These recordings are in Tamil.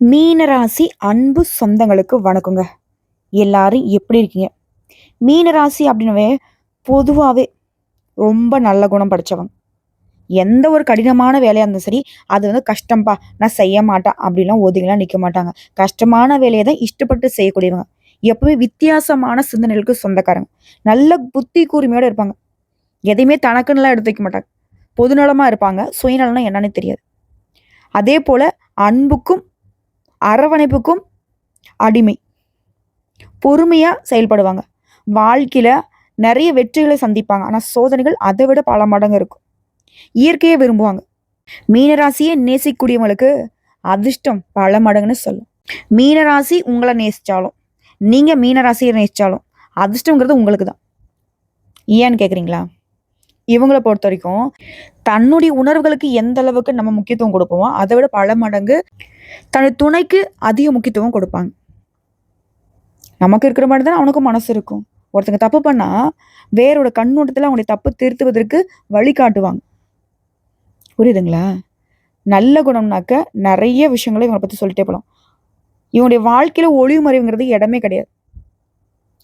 மீனராசி அன்பு சொந்தங்களுக்கு வணக்கங்க. எல்லாரும் எப்படி இருக்கீங்க? மீனராசி அப்படின்னவே பொதுவாகவே ரொம்ப நல்ல குணம் படித்தவங்க எந்த ஒரு கடினமான வேலையாக இருந்தாலும் சரி அது வந்து கஷ்டம்பா நான் செய்ய மாட்டேன் அப்படிலாம் ஒதுங்கலாம் நிற்க மாட்டாங்க. கஷ்டமான வேலையை தான் இஷ்டப்பட்டு செய்யக்கூடியவங்க. எப்பவுமே வித்தியாசமான சிந்தனைகளுக்கு சொந்தக்காரங்க. நல்ல புத்தி கூர்மையோடு இருப்பாங்க. எதையுமே தனக்குன்னுலாம் எடுத்து வைக்க மாட்டாங்க. பொதுநலமாக இருப்பாங்க. சுயநலம்னா என்னன்னு தெரியாது. அதே போல் அன்புக்கும் அரவணைப்புக்கும் அடிமை. பொறுமையாக செயல்படுவாங்க. வாழ்க்கையில் நிறைய வெற்றிகளை சந்திப்பாங்க. ஆனால் சோதனைகள் அதை விட பல மடங்கு இருக்கும். இயற்கையை விரும்புவாங்க. மீனராசியை நேசிக்கக்கூடியவங்களுக்கு அதிர்ஷ்டம் பல மடங்குன்னு சொல்லும். மீனராசி உங்களை நேசித்தாலும் நீங்கள் மீனராசியை நேசித்தாலும் அதிர்ஷ்டங்கிறது உங்களுக்கு தான் ஏன்னு கேட்குறீங்களா இவங்களை பொறுத்த வரைக்கும் தன்னுடைய உணர்வுகளுக்கு எந்த அளவுக்கு நம்ம முக்கியத்துவம் கொடுப்போமோ அதை விட பல மடங்கு தன்னுடைய துணைக்கு அதிக முக்கியத்துவம் கொடுப்பாங்க. நமக்கு இருக்கிற மாதிரி தான் அவனுக்கும் மனசு இருக்கும். ஒருத்தங்க தப்பு பண்ணா வேறோட கண்ணோட்டத்தில் அவங்களுடைய தப்பு திருத்துவதற்கு வழிகாட்டுவாங்க புரியுதுங்களா? நல்ல குணம்னாக்க நிறைய விஷயங்களை இவங்களை பற்றி சொல்லிட்டே போகலாம் இவனுடைய வாழ்க்கையில் ஒளிமறைவுங்கிறது இடமே கிடையாது.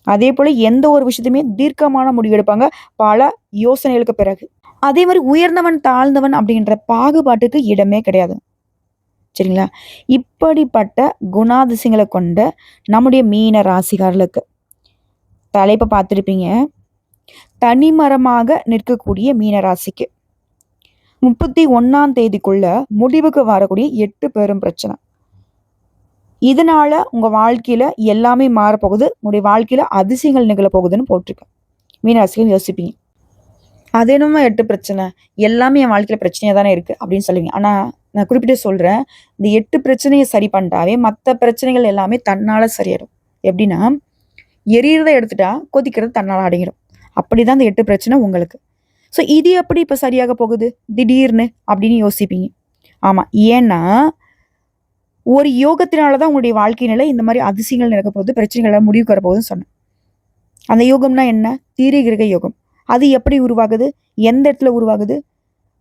அதே போல் எந்த ஒரு விஷயத்தையுமே தீர்க்கமான முடிவு எடுப்பாங்க பல யோசனைகளுக்கு பிறகு. அதே மாதிரி உயர்ந்தவன் தாழ்ந்தவன் அப்படின்ற பாகுபாட்டுக்கு இடமே கிடையாது. சரிங்களா? இப்படிப்பட்ட குணாதிசயங்களை கொண்ட நம்முடைய மீன ராசிகாரர்களுக்கு தலைப்பை பார்த்துருப்பீங்க. தனிமரமாக நிற்கக்கூடிய மீன ராசிக்கு முப்பத்தி ஒன்னாம் தேதிக்குள்ள முடிவுக்கு வரக்கூடிய எட்டு பெரும் பிரச்சனை. இதனால உங்கள் வாழ்க்கையில் எல்லாமே மாறப்போகுது. உங்களுடைய வாழ்க்கையில் அதிசயங்கள் நிகழப்போகுதுன்னு போட்டிருக்கேன். மீனராசிகள் யோசிப்பீங்க. அது என்னமோ எட்டு பிரச்சனை. எல்லாமே என் வாழ்க்கையில் பிரச்சனையாக தானே இருக்குது அப்படின்னு சொல்லுவீங்க. ஆனால் நான் குறிப்பிட்டு சொல்கிறேன் இந்த எட்டு பிரச்சனையை சரி பண்ணிட்டாவே மற்ற பிரச்சனைகள் எல்லாமே தன்னால் சரியாயிடும். எப்படின்னா எரியறதை எடுத்துட்டா கொதிக்கிறது தன்னால் அடங்கிடும். அப்படிதான் இந்த எட்டு பிரச்சனை உங்களுக்கு. ஸோ இது எப்படி இப்போ சரியாக போகுது? திடீர்னு அப்படின்னு யோசிப்பீங்க. ஆமாம் ஏன்னா ஒரு யோகத்தினால தான் உங்களுடைய வாழ்க்கை நிலை இந்த மாதிரி அதிசயங்கள் நடக்க போகுது பிரச்சனைகளை முடிவுக்கு வரப்போகுதுன்னு சொன்னேன். அந்த யோகம்னா என்ன? தீரகிரக யோகம். அது எப்படி உருவாகுது? எந்த இடத்துல உருவாகுது?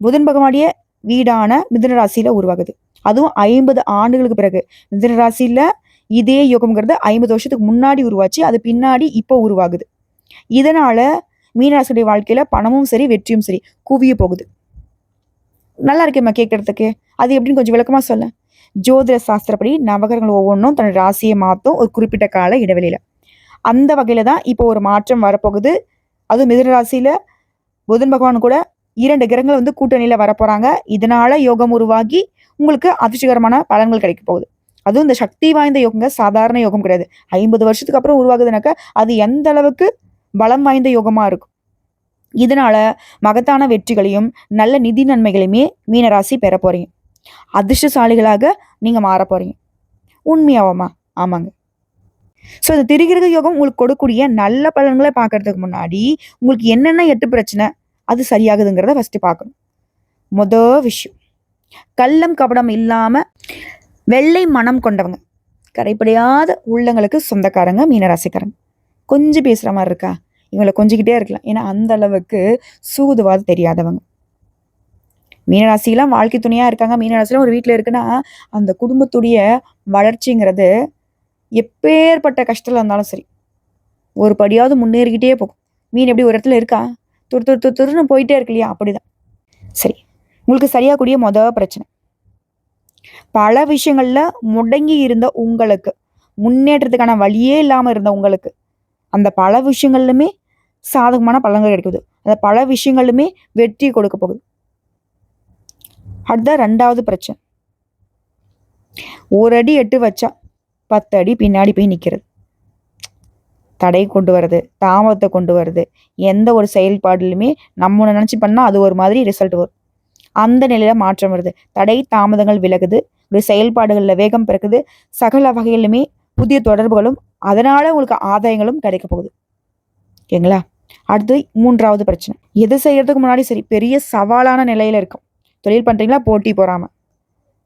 புதன் பகவானுடைய வீடான மிதுன ராசியில் உருவாகுது. அதுவும் ஐம்பது ஆண்டுகளுக்கு பிறகு. மிதுன ராசியில் இதே யோகம்ங்கிறது ஐம்பது வருஷத்துக்கு முன்னாடி உருவாச்சு அது பின்னாடி இப்போ உருவாகுது. இதனால மீனராசியுடைய வாழ்க்கையில பணமும் சரி வெற்றியும் சரி குவிய போகுது. நல்லா இருக்கேம்மா கேட்கறதுக்கு அது எப்படின்னு கொஞ்சம் விளக்கமா சொல்ல ஜோதிட சாஸ்திரப்படி நவகரங்கள் ஒவ்வொன்றும் தன்னோட ராசியை மாற்றும் ஒரு குறிப்பிட்ட கால இடைவெளியில். அந்த வகையில் தான் இப்போ ஒரு மாற்றம் வரப்போகுது. அதுவும் மிதுன ராசியில் புதன் பகவான் கூட இரண்டு கிரகங்கள் வந்து கூட்டணியில் வரப்போகிறாங்க இதனால் யோகம் உருவாகி உங்களுக்கு அதிர்ஷ்டகரமான பலன்கள் கிடைக்க போகுது. அதுவும் இந்த சக்தி வாய்ந்த யோகங்க சாதாரண யோகம் கிடையாது. ஐம்பது வருஷத்துக்கு அப்புறம் உருவாகுதுனாக்கா அது எந்த அளவுக்கு பலம் வாய்ந்த யோகமாக இருக்கும். இதனால மகத்தான வெற்றிகளையும் நல்ல நிதி நன்மைகளையுமே மீனராசி பெற போறீங்க. அதிர்ஷ்டசாலிகளாக நீங்க மாற போறீங்க. உண்மையாவமா? ஆமாங்க. ஸோ இந்த திரிகிரக யோகம் உங்களுக்கு கொடுக்கக்கூடிய நல்ல பலன்களை பார்க்கறதுக்கு முன்னாடி உங்களுக்கு என்னென்ன எட்டு பிரச்சனை? அது சரியாகுதுங்கிறத ஃபர்ஸ்ட் பார்க்கணும். முத விஷயம். கள்ளம் கபடம் இல்லாம வெள்ளை மனம் கொண்டவங்க. கரைப்படையாத உள்ளங்களுக்கு சொந்தக்காரங்க மீனராசிக்காரங்க. கொஞ்சம் பேசுற மாதிரி இருக்கா? இவங்களை கொஞ்சிக்கிட்டே இருக்கலாம். ஏன்னா அந்த அளவுக்கு சூதுவாது தெரியாதவங்க. மீனராசிலாம் வாழ்க்கை துணையாக இருக்காங்க. மீனராசிலாம் ஒரு வீட்டில் இருக்குன்னா அந்த குடும்பத்துடைய வளர்ச்சிங்கிறது எப்பேற்பட்ட கஷ்டத்தில் இருந்தாலும் சரி ஒரு படியாவது முன்னேறிக்கிட்டே போகும். மீன் எப்படி ஒரு இடத்துல இருக்கா? துரு துரு துரு துருன்னு போயிட்டே இருக்கு இல்லையா? அப்படிதான். சரி உங்களுக்கு சரியாக கூடிய மொத பிரச்சனை. பல விஷயங்களில் முடங்கி இருந்த உங்களுக்கு முன்னேற்றத்துக்கான வழியே இல்லாமல் இருந்த உங்களுக்கு அந்த பல விஷயங்கள்லுமே சாதகமான பலன்கள் கிடைக்குது அந்த பல விஷயங்களுமே வெற்றி கொடுக்க போகுது. அதுதான் ரெண்டாவது பிரச்சனை. ஒரு அடி எட்டு வச்சா பத்து அடி பின்னாடி போய் நிற்கிறது தடை கொண்டு வர்றது தாமதத்தை கொண்டு வருது எந்த ஒரு செயல்பாடுலையுமே நம்ம ஒன்று நினச்சி பண்ணால் அது ஒரு மாதிரி ரிசல்ட் வரும். அந்த நிலையில் மாற்றம் வருது. தடை தாமதங்கள் விலகுது. ஒரு செயல்பாடுகளில் வேகம் பிறக்குது. சகல வகையிலுமே புதிய தொடர்புகளும் அதனால் உங்களுக்கு ஆதாயங்களும் கிடைக்க போகுது. ஓகேங்களா? அடுத்து மூன்றாவது பிரச்சனை. எது செய்கிறதுக்கு முன்னாடி சரி பெரிய சவாலான நிலையில் இருக்கும். தொழில் பண்ணுறீங்களா போட்டி போகாமல்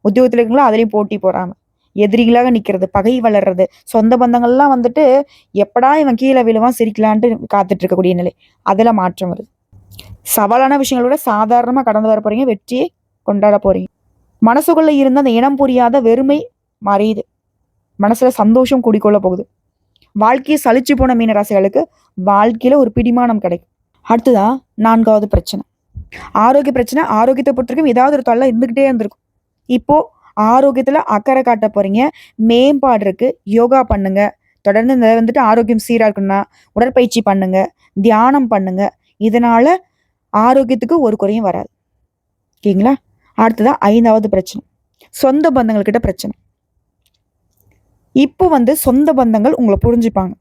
உத்தியோகத்தில் இருக்கீங்களா அதுலேயும் போட்டி போகாமல் எதிரிகளாக நிற்கிறது பகை வளர்றது. சொந்த பந்தங்கள்லாம் வந்துட்டு எப்படா இவன் கீழே விழுவான் சிரிக்கலான்ட்டு காத்துட்டு இருக்கக்கூடிய நிலை. அதில் மாற்றம் வருது. சவாலான விஷயங்களோட சாதாரணமாக கடந்து வர போகிறீங்க வெற்றியை கொண்டாட போகிறீங்க மனசுக்குள்ளே இருந்த அந்த இனம் புரியாத வெறுமை மறையுது. மனசில் சந்தோஷம் குடிக்கொள்ள போகுது. வாழ்க்கையை சளிச்சு போன மீனராசிகளுக்கு வாழ்க்கையில் ஒரு பிடிமானம் கிடைக்கும். அடுத்ததா நான்காவது பிரச்சனை. ஆரோக்கிய பிரச்சனை ஆரோக்கியத்தை பொறுத்திருக்கும் ஏதாவது ஒரு தொல்லை இருந்துக்கிட்டே இருந்திருக்கும். இப்போ ஆரோக்கியத்தில் அக்கறை காட்ட போறீங்க. மேம்பாடு இருக்கு. யோகா பண்ணுங்க. தொடர்ந்து இந்த வந்துட்டு ஆரோக்கியம் சீராக இருக்குன்னா உடற்பயிற்சி பண்ணுங்க. தியானம் பண்ணுங்க. இதனால ஆரோக்கியத்துக்கு ஒரு குறையும் வராது. ஓகேங்களா? அடுத்ததா ஐந்தாவது பிரச்சனை. சொந்த பந்தங்கள்கிட்ட பிரச்சனை. இப்போ வந்து சொந்த பந்தங்கள் உங்களை புரிஞ்சுப்பாங்க.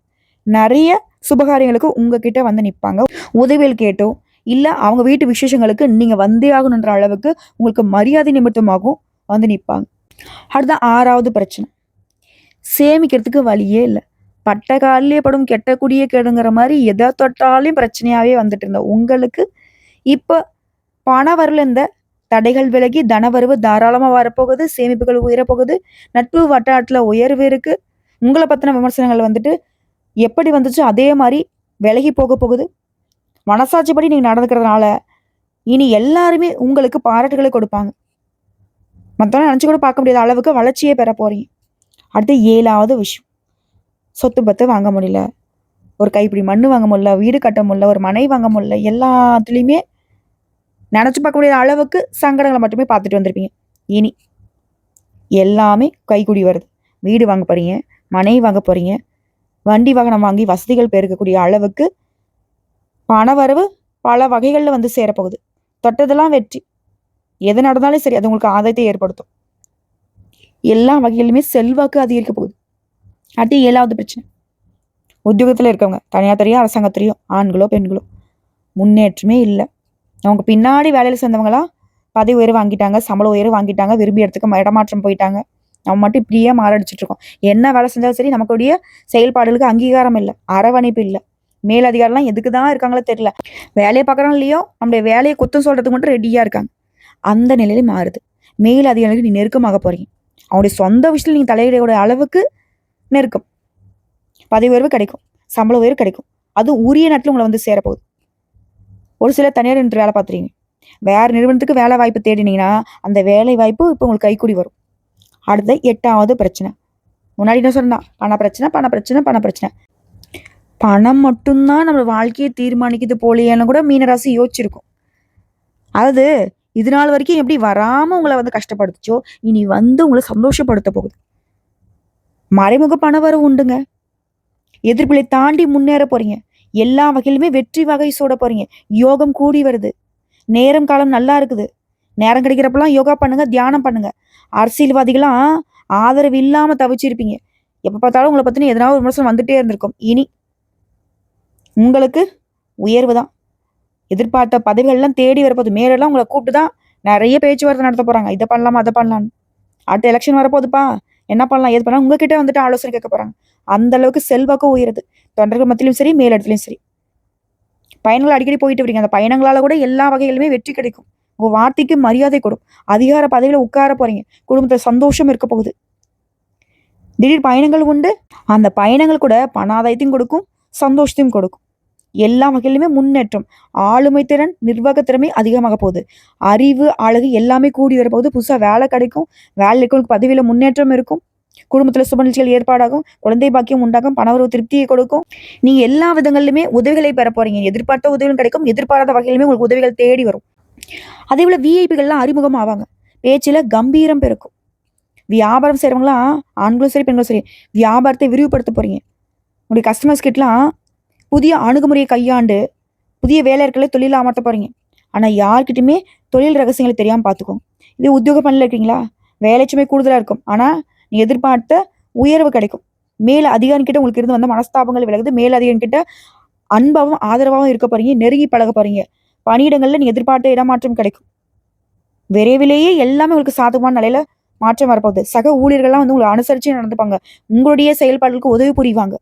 நிறைய சுபகாரியங்களுக்கு உங்ககிட்ட வந்து நிற்பாங்க உதவிகள் கேட்டோ இல்லை அவங்க வீட்டு விசேஷங்களுக்கு நீங்கள் வந்தே ஆகணுன்ற அளவுக்கு உங்களுக்கு மரியாதை நிமித்தமாகவும் வந்து நிற்பாங்க அடுத்த ஆறாவது பிரச்சனை. சேமிக்கிறதுக்கு வழியே இல்லை. பட்ட காலிலே படும் கெட்ட குடியே கெடுங்கிற மாதிரி எதை தொட்டாலையும் பிரச்சனையாகவே வந்துட்டு இருந்தோம் உங்களுக்கு இப்போ பண வரல இந்த தடைகள் விலகி தனவரவு தாராளமாக வரப்போகுது சேமிப்புகள் உயரப்போகுது நட்பு வட்டாரத்தில் உயர்வு இருக்குது உங்களை பற்றின விமர்சனங்கள் வந்துட்டு எப்படி வந்துச்சோ அதே மாதிரி விலகி போக போகுது மனசாட்சிப்படி நீங்கள் நடந்துக்கிறதுனால இனி எல்லாருமே உங்களுக்கு பாராட்டுகளை கொடுப்பாங்க. மற்றவங்க நினச்சி கூட பார்க்க முடியாத அளவுக்கு வளர்ச்சியே பெற போறீங்க. அடுத்து ஏழாவது விஷயம். சொத்து பத்து வாங்க முடியல. ஒரு கைப்பிடி மண் வாங்க முடியல. வீடு கட்ட முடியல. ஒரு மனை வாங்க முடியல. எல்லாத்துலேயுமே நினச்சி பார்க்க முடியாத அளவுக்கு சங்கடங்களை மட்டுமே பார்த்துட்டு வந்திருப்பீங்க. இனி எல்லாமே கைக்குடி வருது. வீடு வாங்க போறீங்க. மனை வாங்க போறீங்க. வண்டி வாகனம் வாங்கி வசதிகள் பெருக்கக்கூடிய அளவுக்கு பணவரவு பல வகைகளில் வந்து சேரப்போகுது. தொட்டதெல்லாம் வெற்றி. எது நடந்தாலும் சரி அது உங்களுக்கு ஆதாயத்தை ஏற்படுத்தும். எல்லா வகையிலுமே செல்வாக்கு அதிகரிக்க போகுது. அடுத்து ஏழாவது பிரச்சனை. உத்தியோகத்தில் இருக்கவங்க தனியார் அரசாங்கத்திலையும் ஆண்களோ பெண்களோ முன்னேற்றமே இல்லை. அவங்க பின்னாடி வேலையில் சேர்ந்தவங்களா பதவி உயர்வு வாங்கிட்டாங்க சம்பள உயர்வு வாங்கிட்டாங்க விரும்பிய இடத்துக்கு இடமாற்றம் போயிட்டாங்க. நம்ம மட்டும் இப்படியே மாரடிச்சிட்டு இருக்கோம். என்ன வேலை செஞ்சாலும் சரி நமக்குடைய செயல்பாடுகளுக்கு அங்கீகாரம் இல்லை அரவணைப்பு இல்லை. மேலதிகாரிலாம் எதுக்கு தான் இருக்காங்களோ தெரியல. வேலையை பார்க்குறோம் இல்லையோ நம்முடைய வேலையை குத்தம் சொல்கிறதுக்கு மட்டும் ரெடியாக இருக்காங்க. அந்த நிலையில மாறுது. மேல் அதிகாரிகளுக்கு நீ நெருக்கமாக போகிறீங்க அவனுடைய சொந்த விஷயத்தில் நீங்கள் தலையிடையோட அளவுக்கு நெருக்கம். பதவி உயர்வு கிடைக்கும். சம்பள உயர்வு கிடைக்கும். அதுவும் உரிய நேரத்தில் உங்களை வந்து சேரப்போகுது. ஒரு சில தனியார் நின்று வேலை பார்த்துறீங்க வேறு நிறுவனத்துக்கு வேலை வாய்ப்பு தேடினீங்கன்னா அந்த வேலை வாய்ப்பு இப்போ உங்களுக்கு கைக்கூடி வரும். அடுத்த எட்டாவது பிரச்சனை. முன்னாடி என்ன சொன்னா? பண பிரச்சனை பண பிரச்சனை பண பிரச்சனை. பணம் மட்டும்தான் நம்ம வாழ்க்கையை தீர்மானிக்குது போலியேன்னு கூட மீனராசி யோசிச்சிருக்கும். அதாவது இது நாள் வரைக்கும் எப்படி வராமல் உங்களை வந்து கஷ்டப்படுத்துச்சோ இனி வந்து உங்களை சந்தோஷப்படுத்த போகுது. மறைமுக பண வரவு உண்டுங்க. எதிர்ப்புகளை தாண்டி முன்னேற போறீங்க. எல்லா வகையிலுமே வெற்றி வகை சூட போறீங்க. யோகம் கூடி வருது. நேரம் காலம் நல்லா இருக்குது. நேரம் கிடைக்கிறப்பெல்லாம் யோகா பண்ணுங்க தியானம் பண்ணுங்க. அரசியல்வாதிகளாம் ஆதரவு இல்லாமல் தவிச்சிருப்பீங்க. எப்போ பார்த்தாலும் உங்களை பற்றின எதனா ஒரு விமர்சனம் வந்துட்டே இருந்திருக்கும். இனி உங்களுக்கு உயர்வு தான். எதிர்பார்த்த பதவிகள்லாம் தேடி வரப்போகுது. மேலெல்லாம் உங்களை கூப்பிட்டு தான் நிறைய பேச்சுவார்த்தை நடத்த போகிறாங்க இதை பண்ணலாமா அதை பண்ணலான்னு அடுத்த எலெக்ஷன் வரப்போகுதுப்பா. என்ன பண்ணலாம் எது பண்ணலாம்? உங்ககிட்ட வந்துட்டு ஆலோசனை கேட்க போகிறாங்க அந்த அளவுக்கு செல்வாக்கு உயருது. தொண்டர்கள் மத்தியிலும் சரி மேலிடத்துலையும் சரி. பயணங்கள் அடிக்கடி போயிட்டு வரீங்க. அந்த பயணங்களால் கூட எல்லா வகையிலுமே வெற்றி கிடைக்கும். உங்கள் வார்த்தைக்கு மரியாதை கொடுக்கும் அதிகார பதவியில் உட்கார போறீங்க. குடும்பத்தில் சந்தோஷம் இருக்க போகுது. திடீர் பயணங்கள் உண்டு. அந்த பயணங்கள் கூட பணாதாயத்தையும் கொடுக்கும் சந்தோஷத்தையும் கொடுக்கும். எல்லா வகையிலுமே முன்னேற்றம். ஆளுமை திறன் நிர்வாக திறமை அதிகமாக போகுது. அறிவு அழகு எல்லாமே கூடி வரப்போகுது. புதுசாக வேலை கிடைக்கும். வேலை இருக்கவங்களுக்கு பதவியில் முன்னேற்றம் இருக்கும். குடும்பத்தில் சுப நிகழ்ச்சிகள் ஏற்பாடாகும். குழந்தை பாக்கியம் உண்டாகும். பணவரவு திருப்தியை கொடுக்கும். நீங்கள் எல்லா விதங்களிலுமே உதவிகளை பெற போறீங்க. எதிர்பார்த்த உதவிகளும் கிடைக்கும். எதிர்பாராத வகையிலுமே உங்களுக்கு உதவிகள் தேடி வரும். அதே போல விஐபிகள்லாம் அறிமுகம் ஆவாங்க. பேச்சில் கம்பீரம் பெருக்கும் வியாபாரம் செய்கிறவங்களாம் ஆண்களும் சரி பெண்களும் சரி வியாபாரத்தை விரிவுபடுத்த போறீங்க. உங்களுடைய கஸ்டமர்ஸ் கிட்டலாம் புதிய அணுகுமுறையை கையாண்டு புதிய வேலையாட்களை தொழிலில் அமர்த்த போறீங்க. ஆனால் யார்கிட்டயுமே தொழில் ரகசியங்களை தெரியாமல் பார்த்துக்கோங்க இது உத்தியோக பண்ணல இருக்கீங்களா? வேலை சுமை கூடுதலாக இருக்கும். ஆனால் நீ எதிர்பார்த்த உயர்வு கிடைக்கும். மேல் அதிகாரிகிட்ட உங்களுக்கு இருந்து வந்த மனஸ்தாபங்கள் விலகுது. மேல் அதிகாரிகிட்ட அன்பாவும் ஆதரவாகவும் இருக்க போறீங்க. நெருங்கி பழக போறீங்க. பணியிடங்கள்ல நீ எதிர்பார்த்த இடமாற்றம் கிடைக்கும். விரைவிலேயே எல்லாமே உங்களுக்கு சாதகமான நிலையில மாற்றம் வரப்போகுது. சக ஊழியர்கள்லாம் வந்து உங்களை அனுசரிச்சு நடந்துப்பாங்க. உங்களுடைய செயல்பாடுகளுக்கு உதவி புரிவாங்க.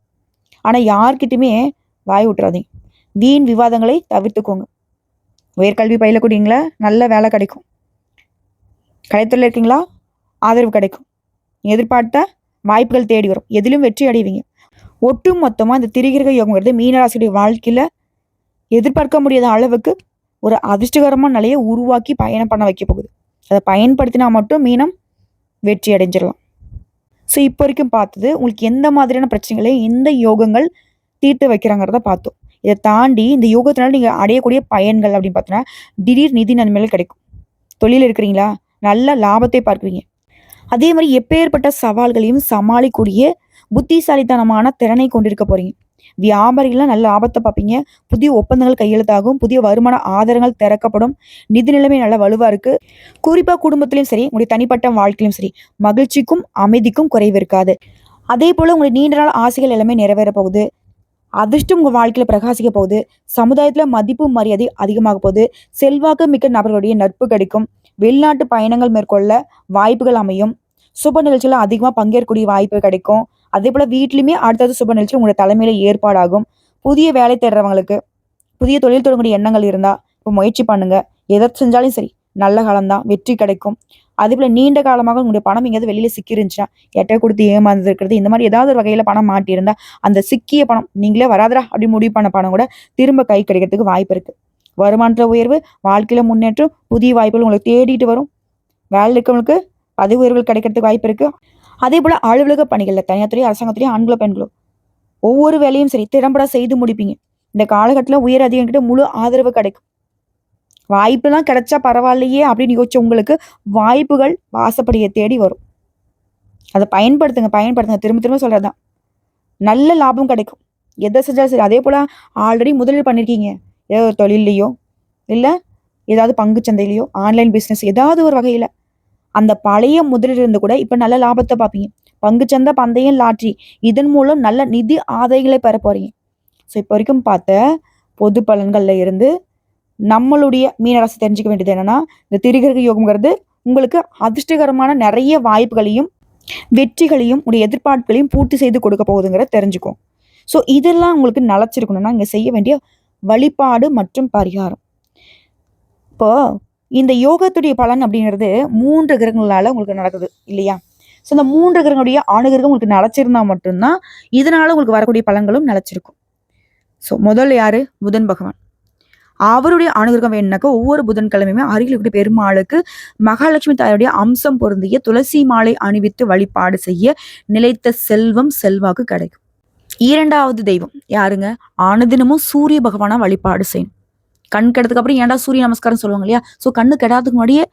ஆனா யார்கிட்டயுமே வாய் விட்டுறாதீங்க வீண் விவாதங்களை தவிர்த்துக்கோங்க. உயர்கல்வி பயிலக்கூடியங்களா நல்ல வேலை கிடைக்கும். கலைத்துறையில் இருக்கீங்களா? ஆதரவு கிடைக்கும். எதிர்பார்த்த வாய்ப்புகள் தேடி வரும். எதிலும் வெற்றி அடைவீங்க. ஒட்டு மொத்தமாக இந்த திரிகிரக யோகங்கிறது மீனராசியுடைய வாழ்க்கையில் எதிர்பார்க்க முடியாத அளவுக்கு ஒரு அதிர்ஷ்டகரமான நிலையை உருவாக்கி பயணம் பண்ண வைக்க போகுது. அதை பயன்படுத்தினா மட்டும் மீனம் வெற்றி அடைஞ்சிடலாம். ஸோ இப்போ வரைக்கும் பார்த்தது உங்களுக்கு எந்த மாதிரியான பிரச்சனைகளை எந்த யோகங்கள் தீர்த்து வைக்கிறாங்கிறத பார்த்தோம். இதை தாண்டி இந்த யோகத்தினால நீங்கள் அடையக்கூடிய பயன்கள் அப்படின்னு பார்த்தோன்னா திடீர் நிதி நன்மைகள் கிடைக்கும். தொழில் இருக்கிறீங்களா? நல்ல லாபத்தை பார்க்குவீங்க அதே மாதிரி எப்பேற்பட்ட சவால்களையும் சமாளிக்கூடிய புத்திசாலித்தனமான திறனை கொண்டிருக்க போறீங்க. வியாபாரிகள்லாம் நல்ல லாபத்தை பார்ப்பீங்க. புதிய ஒப்பந்தங்கள் கையெழுத்தாகும். புதிய வருமான ஆதாரங்கள் திறக்கப்படும். நிதி நிலைமை நல்ல வலுவா இருக்கு. குறிப்பா குடும்பத்திலையும் சரி உங்களுடைய தனிப்பட்ட வாழ்க்கையிலும் சரி மகிழ்ச்சிக்கும் அமைதிக்கும் குறைவு இருக்காது. அதே போல உங்களுடைய நீண்ட நாள் ஆசைகள் எல்லாமே நிறைவேற போகுது. அதிர்ஷ்டம் உங்கள் வாழ்க்கையில் பிரகாசிக்க போகுது. சமுதாயத்தில் மதிப்பு மரியாதை அதிகமாக போகுது. செல்வாக்கு மிக்க நபர்களுடைய நட்பு கிடைக்கும். வெளிநாட்டு பயணங்கள் மேற்கொள்ள வாய்ப்புகள் அமையும். சுப நிகழ்ச்சியில அதிகமாக பங்கேற்கக்கூடிய வாய்ப்பு கிடைக்கும். அதே போல் வீட்லையுமே அடுத்தது சுப நிகழ்ச்சி உங்களோட தலைமையில் ஏற்பாடாகும். புதிய வேலை தேடுறவங்களுக்கு புதிய தொழில் தொடங்கக்கூடிய எண்ணங்கள் இருந்தால் இப்போ முயற்சி பண்ணுங்கள் எதை செஞ்சாலும் சரி. நல்ல காலம்தான் வெற்றி கிடைக்கும். அதே போல் நீண்ட காலமாக உங்களுடைய பணம் எங்கேயாவது வெளியில் சிக்கிருந்துச்சுன்னா எட்டை கொடுத்து ஏமாந்து இருக்கிறது இந்த மாதிரி ஏதாவது ஒரு வகையில் பணம் மாட்டியிருந்தா அந்த சிக்கிய பணம் நீங்களே வராதரா அப்படி முடிவு பண்ண பணம் கூட திரும்ப கை கிடைக்கிறதுக்கு வாய்ப்பு இருக்குது வருமானத்தில் உயர்வு வாழ்க்கையில் முன்னேற்றம் புதிய வாய்ப்புகள் உங்களுக்கு தேடிட்டு வரும். வேலை இருக்கவங்களுக்கு பதவி உயர்வுகள் கிடைக்கிறதுக்கு வாய்ப்பு இருக்குது அதே போல் அலுவலக பணிகளில் தனியார் துறை அரசாங்கத்துறையும் ஆண்களோ பெண்களோ ஒவ்வொரு வேலையும் சரி திறம்பட செய்து முடிப்பீங்க. இந்த காலகட்டத்தில் உயர் அதிகாரிகிட்ட முழு ஆதரவு கிடைக்கும். வாய்ப்புலாம் கிடைச்சா பரவாயில்லையே அப்படின்னு யோசிச்ச உங்களுக்கு வாய்ப்புகள் வாசப்படியை தேடி வரும். அதை பயன்படுத்துங்க பயன்படுத்துங்க. திரும்ப திரும்ப சொல்கிறதான் நல்ல லாபம் கிடைக்கும். எதை செஞ்சாலும் சரி. அதே போல் ஆல்ரெடி முதலீடு பண்ணியிருக்கீங்க ஏதோ ஒரு தொழிலையோ இல்லை ஏதாவது பங்கு சந்தையிலையோ ஆன்லைன் பிஸ்னஸ் ஏதாவது ஒரு வகையில். அந்த பழைய முதலீடு இருந்து கூட இப்போ நல்ல லாபத்தை பார்ப்பீங்க. பங்குச்சந்தை பந்தயம் லாட்ரி. இதன் மூலம் நல்ல நிதி ஆதாயங்களை பெற போகிறீங்க ஸோ இப்போ வரைக்கும் பார்த்த பொது பலன்களில் இருந்து நம்மளுடைய மீனராசி தெரிஞ்சுக்க வேண்டியது என்னன்னா இந்த திரிகிரக யோகம்ங்கிறது உங்களுக்கு அதிர்ஷ்டகரமான நிறைய வாய்ப்புகளையும் வெற்றிகளையும் உடைய எதிர்பார்ப்புகளையும் பூர்த்தி செய்து கொடுக்க போகுதுங்கிறத தெரிஞ்சுக்கும். ஸோ இதெல்லாம் உங்களுக்கு நலச்சிருக்கணும்னா இங்கே செய்ய வேண்டிய வழிபாடு மற்றும் பரிகாரம். இப்போ இந்த யோகத்துடைய பலன் அப்படிங்கிறது மூன்று கிரகங்களால உங்களுக்கு நடக்குது இல்லையா? ஸோ இந்த மூன்று கிரகங்களுடைய அணுகிரகம் உங்களுக்கு நிலச்சிருந்தா மட்டும்தான் இதனால உங்களுக்கு வரக்கூடிய பலன்களும் நிலச்சிருக்கும். ஸோ முதல் யாரு? புதன் பகவான். அவருடைய அனுகிரகம் வேணுனாக்கா ஒவ்வொரு புதன்கிழமையுமே அருகில் இருக்கிற பெருமாளுக்கு மகாலட்சுமி தாயுடைய அம்சம் பொருந்திய துளசி மாலை அணிவித்து வழிபாடு செய்ய நிலைத்த செல்வம் செல்வாக்கு கிடைக்கும். இரண்டாவது தெய்வம் யாருங்க? அனுதினமும் சூரிய பகவானா வழிபாடு செய்யணும். கண் கெடுறதுக்கு அப்புறம் ஏன்டா சூரிய நமஸ்காரம் சொல்லுவாங்க இல்லையா? ஸோ கண்ணு கெடாததுக்கு முன்னாடியே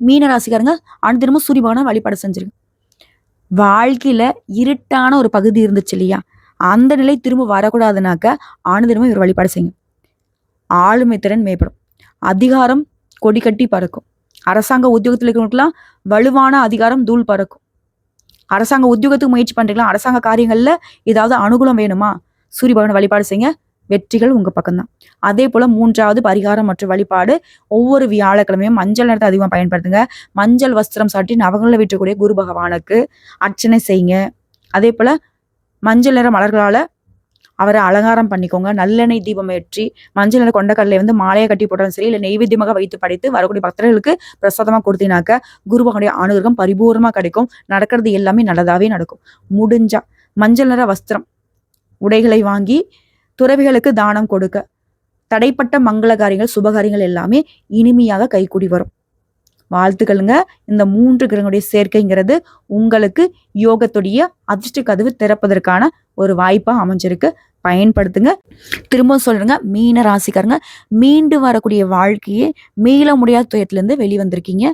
மீன ராசிக்காரங்க அனுதினமும் சூரிய பகவானா வழிபாடு செஞ்சிருங்க. வாழ்க்கையில இருட்டான ஒரு பகுதி இருந்துச்சு இல்லையா? அந்த நிலை திரும்ப வரக்கூடாதுனாக்க ஆனதினமும் இவர் வழிபாடு செய்யுங்க. ஆளுமை திறன் மேம்படும். அதிகாரம் கொடி கட்டி பறக்கும். அரசாங்க உத்தியோகத்தில் இருக்கிறவங்களுக்குலாம் வலுவான அதிகாரம் தூள் பறக்கும். அரசாங்க உத்தியோகத்துக்கு முயற்சி பண்ணுறீங்களா அரசாங்க காரியங்களில் ஏதாவது அனுகூலம் வேணுமா? சூரிய பகவான் வழிபாடு செய்ய வெற்றிகள் உங்கள் பக்கம்தான். அதே போல் மூன்றாவது பரிகாரம் மற்றும் வழிபாடு ஒவ்வொரு வியாழக்கிழமையும் மஞ்சள் நிறத்தை அதிகமாக பயன்படுத்துங்க. மஞ்சள் வஸ்திரம் சாட்டி நவங்களில் வீட்டக்கூடிய குரு பகவானுக்கு அர்ச்சனை செய்யுங்க. அதே போல் மஞ்சள் நிற மலர்களால் அவரை அலங்காரம் பண்ணிக்கோங்க. நல்லெண்ணெய் தீபம் ஏற்றி மஞ்சள் நிற கொண்டக்கடலை வந்து மாலையை கட்டி போட்டாலும் சரி இல்லை நெய்வேத்தியமாக வைத்து படைத்து வரக்கூடிய பக்தர்களுக்கு பிரசாதமாக கொடுத்தினாக்க குருபகனுடைய அனுகிரகம் பரிபூர்ணமாக கிடைக்கும். நடக்கிறது எல்லாமே நல்லதாவே நடக்கும். முடிஞ்சா மஞ்சள் நிற வஸ்திரம் உடைகளை வாங்கி துறவிகளுக்கு தானம் கொடுக்க தடைப்பட்ட மங்கள காரியங்கள் சுபகாரியங்கள் எல்லாமே இனிமையாக கைகூடி வரும். வாழ்த்துக்களுங்க. இந்த மூன்று கிரகங்களுடைய சேர்க்கைங்கிறது உங்களுக்கு யோகத்துடைய அதிர்ஷ்ட கதவு திறப்பதற்கான ஒரு வாய்ப்பா அமைஞ்சிருக்கு. பயன்படுத்துங்க. திரும்ப சொல்றேங்க மீன ராசிக்காரங்க மீண்டு வரக்கூடிய வாழ்க்கையே மீள முடியாத துயத்திலேருந்து வெளிவந்திருக்கீங்க.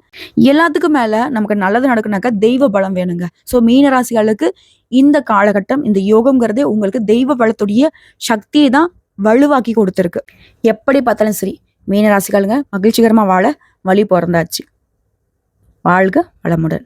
எல்லாத்துக்கும் மேலே நமக்கு நல்லது நடக்குனாக்கா தெய்வ பலம் வேணுங்க. ஸோ மீன ராசிகளுக்கு இந்த காலகட்டம் இந்த யோகங்கிறதே உங்களுக்கு தெய்வ பலத்துடைய சக்தியை தான் வலுவாக்கி கொடுத்துருக்கு. எப்படி பார்த்தாலும் சரி மீன ராசிக்காலுங்க மகிழ்ச்சிகரமாக வாழ வழி பிறந்தாச்சு. வாழ்க வளமுடன்.